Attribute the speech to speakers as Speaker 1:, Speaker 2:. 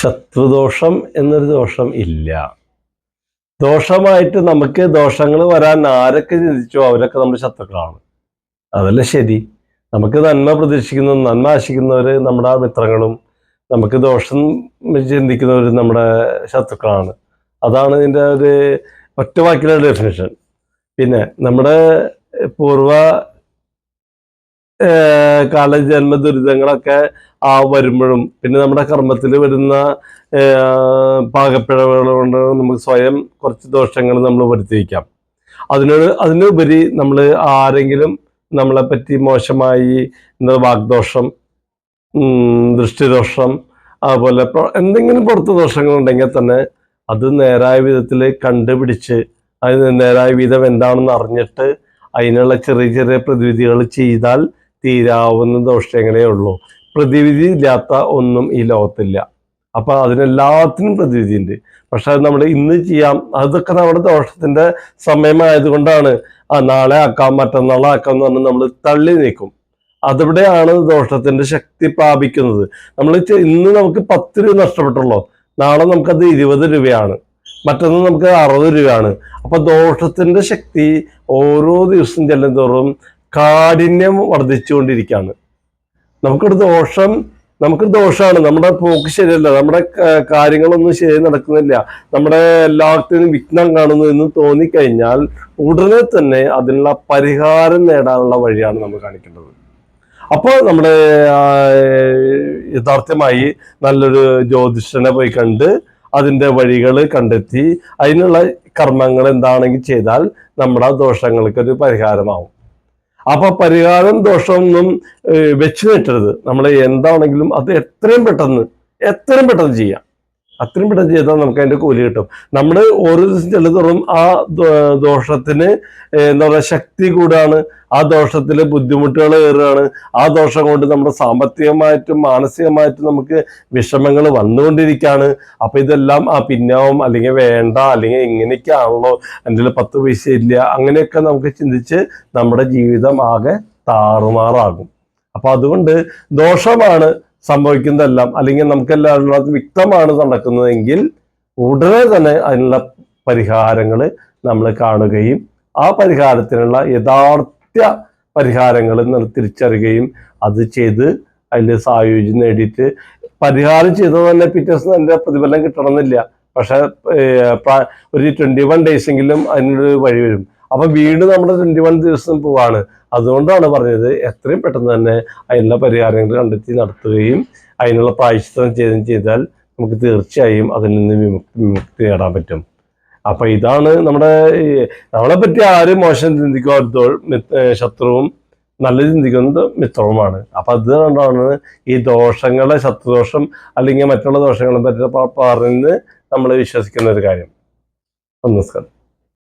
Speaker 1: ശത്രുദോഷം എന്നൊരു ദോഷം ഇല്ല. ദോഷമായിട്ട് നമുക്ക് ദോഷങ്ങൾ വരാൻ ആരൊക്കെ ചിന്തിച്ചോ അവരൊക്കെ നമ്മുടെ ശത്രുക്കളാണ്. അതല്ല ശരി? നമുക്ക് നന്മ പ്രതീക്ഷിക്കുന്ന നന്മ ആശിക്കുന്നവർ നമ്മുടെ മിത്രങ്ങളും നമുക്ക് ദോഷം ചിന്തിക്കുന്നവർ നമ്മുടെ ശത്രുക്കളാണ്. അതാണ് ഇതിന്റെ ഒരു ഒറ്റ വാക്കിലെ ഡെഫിനേഷൻ പിന്നെ നമ്മുടെ പൂർവ കാല ജന്മ ദുരിതങ്ങളൊക്കെ ആ വരുമ്പോഴും. പിന്നെ നമ്മുടെ കർമ്മത്തിൽ വരുന്ന പാകപ്പിഴവുകൾ കൊണ്ട് നമുക്ക് സ്വയം കുറച്ച് ദോഷങ്ങൾ നമ്മൾ വരുത്തിയിരിക്കാം അതിനോട് അതിനുപരി നമ്മൾ ആരെങ്കിലും നമ്മളെ പറ്റി മോശമായി എന്താ വാഗ്ദോഷം ദൃഷ്ടിദോഷം അതുപോലെ എന്തെങ്കിലും പുറത്ത് ദോഷങ്ങൾ ഉണ്ടെങ്കിൽ തന്നെ അത് നേരായ വിധത്തിൽ കണ്ടുപിടിച്ച് അതിന് നേരായ വിധം എന്താണെന്ന് അറിഞ്ഞിട്ട് അതിനുള്ള ചെറിയ ചെറിയ പ്രതിവിധികൾ ചെയ്താൽ തീരാവുന്ന ദോഷങ്ങളേ ഉള്ളൂ. പ്രതിവിധി ഇല്ലാത്ത ഒന്നും ഈ ലോകത്തില്ല. അപ്പൊ അതിനെല്ലാത്തിനും പ്രതിവിധി ഉണ്ട് പക്ഷെ അത് നമ്മൾ ഇന്ന് ചെയ്യാം. അതൊക്കെ നമ്മുടെ ദോഷത്തിന്റെ സമയമായതുകൊണ്ടാണ് ആ നാളെ ആക്കാം മറ്റന്നാളെ ആക്കാം എന്ന് പറഞ്ഞ് നമ്മൾ തള്ളി നീക്കും. അതിവിടെയാണ് ദോഷത്തിന്റെ ശക്തി പ്രാപിക്കുന്നത്? നമ്മൾ ഇന്ന് നമുക്ക് പത്ത് രൂപ നഷ്ടപ്പെട്ടുള്ളൂ. നാളെ നമുക്കത് ഇരുപത് രൂപയാണ്. മറ്റൊന്ന് നമുക്ക് അറുപത് രൂപയാണ്. അപ്പൊ ദോഷത്തിന്റെ ശക്തി ഓരോ ദിവസം ചെല്ലുന്തോറും കാഠിന്യം വർദ്ധിച്ചുകൊണ്ടിരിക്കുകയാണ് നമുക്കൊരു ദോഷം നമുക്ക് ദോഷമാണ് നമ്മുടെ പോക്ക് ശരിയല്ല. നമ്മുടെ കാര്യങ്ങളൊന്നും ശരി നടക്കുന്നില്ല. നമ്മുടെ എല്ലാത്തിനും വിഘ്നം കാണുന്നു എന്ന് തോന്നിക്കഴിഞ്ഞാൽ ഉടനെ തന്നെ അതിനുള്ള പരിഹാരം നേടാനുള്ള വഴിയാണ് നമ്മൾ കാണിക്കേണ്ടത്. അപ്പോൾ നമ്മുടെ യഥാർത്ഥമായി നല്ലൊരു ജ്യോതിഷനെ പോയി കണ്ട് അതിന്റെ വഴികൾ കണ്ടെത്തി അതിനുള്ള കർമ്മങ്ങൾ എന്താണെങ്കിൽ ചെയ്താൽ നമ്മുടെ ദോഷങ്ങൾക്കൊരു പരിഹാരമാവും. അപ്പൊ പരിഹാരം ദോഷമൊന്നും വെച്ചു നീട്ടരുത് നമ്മൾ എന്താണെങ്കിലും അത് എത്രയും പെട്ടെന്ന് എത്രയും പെട്ടെന്ന് ചെയ്യാം. അത്രയും പെട്ടെന്ന് ചെയ്താൽ നമുക്ക് അതിന്റെ കൂലി കിട്ടും. നമ്മൾ ഓരോ ദിവസം ചെല്ലുതോറും ആ ദോഷത്തിന് എന്താ പറയുക ശക്തി കൂടാണ്. ആ ദോഷത്തിൽ ബുദ്ധിമുട്ടുകൾ കയറുകയാണ് ആ ദോഷം കൊണ്ട് നമ്മുടെ സാമ്പത്തികമായിട്ടും മാനസികമായിട്ടും നമുക്ക് വിഷമങ്ങൾ വന്നുകൊണ്ടിരിക്കുകയാണ്. അപ്പോൾ ഇതെല്ലാം ആ പിന്നാവും അല്ലെങ്കിൽ വേണ്ട അല്ലെങ്കിൽ എങ്ങനെയൊക്കെയാണല്ലോ എന്റെ പത്ത് പൈസ ഇല്ല അങ്ങനെയൊക്കെ നമുക്ക് ചിന്തിച്ച് നമ്മുടെ ജീവിതം ആകെ താറുമാറാകും. അപ്പോൾ അതുകൊണ്ട് ദോഷമാണ് സംഭവിക്കുന്നതെല്ലാം അല്ലെങ്കിൽ നമുക്കെല്ലാം അത് വ്യക്തമാണ് നടക്കുന്നതെങ്കിൽ ഉടനെ തന്നെ അതിനുള്ള പരിഹാരങ്ങൾ നമ്മൾ കാണുകയും ആ പരിഹാരത്തിനുള്ള യഥാർത്ഥ പരിഹാരങ്ങൾ തിരിച്ചറിയുകയും അത് ചെയ്ത് അതിൽ സായുജ്യം നേടിയിട്ട് പരിഹാരം ചെയ്തത് തന്നെ പിറ്റേ ദിവസം പ്രതിഫലം കിട്ടണമെന്നില്ല. പക്ഷേ ഒരു ട്വന്റി വൺ ഡേയ്സ് എങ്കിലും അതിനൊരു വഴി വരും. അപ്പൊ വീണ്ടും നമ്മുടെ ട്വന്റി വൺ ദിവസം പോവാണ്. അതുകൊണ്ടാണ് പറഞ്ഞത് എത്രയും പെട്ടെന്ന് തന്നെ അതിനുള്ള പരിഹാരങ്ങൾ കണ്ടെത്തി നടത്തുകയും അതിനുള്ള പ്രായശ്ചിത്തം ചെയ്തും ചെയ്താൽ നമുക്ക് തീർച്ചയായും അതിൽ നിന്ന് വിമുക്തി നേടാൻ പറ്റും. അപ്പൊ ഇതാണ് നമ്മുടെ നമ്മളെ പറ്റി ആരും മോശം ചിന്തിക്കുക ശത്രുവും നല്ല ചിന്തിക്കുന്നത് മിത്രവുമാണ്. അപ്പൊ അത് കൊണ്ടാണ് ഈ ദോഷങ്ങളെ ശത്രുദോഷം അല്ലെങ്കിൽ മറ്റുള്ള ദോഷങ്ങളെ പറ്റി പറഞ്ഞ് നമ്മൾ വിശ്വസിക്കുന്ന ഒരു കാര്യം. നമസ്കാരം.